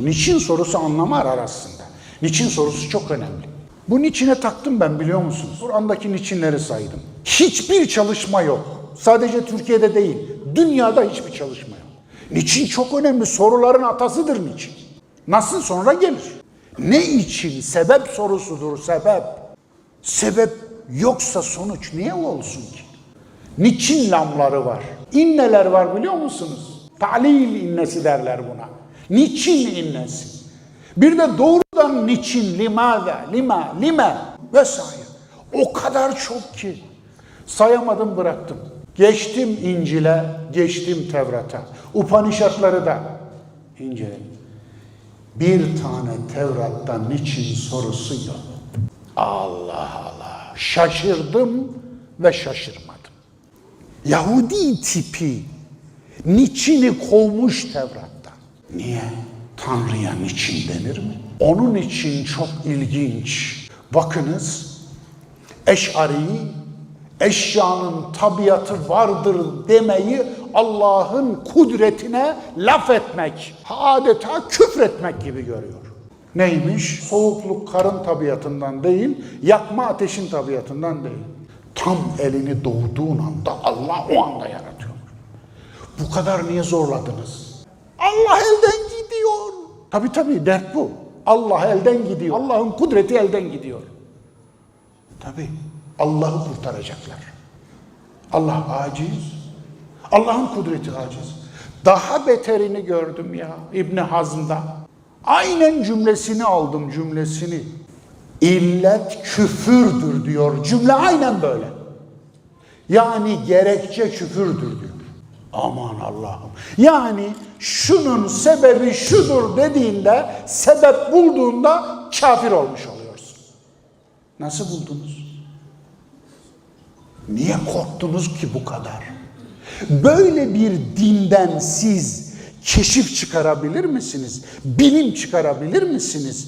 Niçin sorusu anlamı arasında. Niçin sorusu çok önemli. Bu niçine taktım ben biliyor musunuz? Kur'an'daki niçinleri saydım. Hiçbir çalışma yok. Sadece Türkiye'de değil, dünyada hiçbir çalışma yok. Niçin çok önemli. Soruların atasıdır niçin. Nasıl sonra gelir. Ne için? Sebep sorusudur sebep. Sebep yoksa sonuç niye olsun ki? Niçin lamları var? İnneler var biliyor musunuz? Ta'lil innesi derler buna. Niçin innesi? Bir de doğrudan niçin, limada, lima, lime vesaire. O kadar çok ki. Sayamadım bıraktım. Geçtim İncil'e, geçtim Tevrat'a. Upanişatları da inceledim. Bir tane Tevrat'ta niçin sorusu yok. Allah Allah. Şaşırdım ve şaşırmadım. Yahudi tipi niçini kovmuş Tevrat'ta. Niye? Tanrı'ya niçin denir mi? Onun için çok ilginç. Bakınız Eş'ari eşyanın tabiatı vardır demeyi Allah'ın kudretine laf etmek, adeta küfretmek gibi görüyor. Neymiş? Soğukluk karın tabiatından değil, yakma ateşin tabiatından değil. Tam elini doğduğun anda Allah o anda yaratıyor. Bu kadar niye zorladınız? Allah elden gidiyor. Tabii tabii dert bu. Allah elden gidiyor. Allah'ın kudreti elden gidiyor. Tabii Allah'ı kurtaracaklar. Allah aciz. Allah'ın kudreti aciz. Daha beterini gördüm ya İbni Hazm'da. Aynen cümlesini aldım cümlesini. İllet küfürdür diyor. Cümle aynen böyle. Yani gerekçe küfürdür diyor. Aman Allah'ım. Yani şunun sebebi şudur dediğinde, sebep bulduğunda kafir olmuş oluyorsun. Nasıl buldunuz? Niye korktunuz ki bu kadar? Böyle bir dinden siz keşif çıkarabilir misiniz? Bilim çıkarabilir misiniz?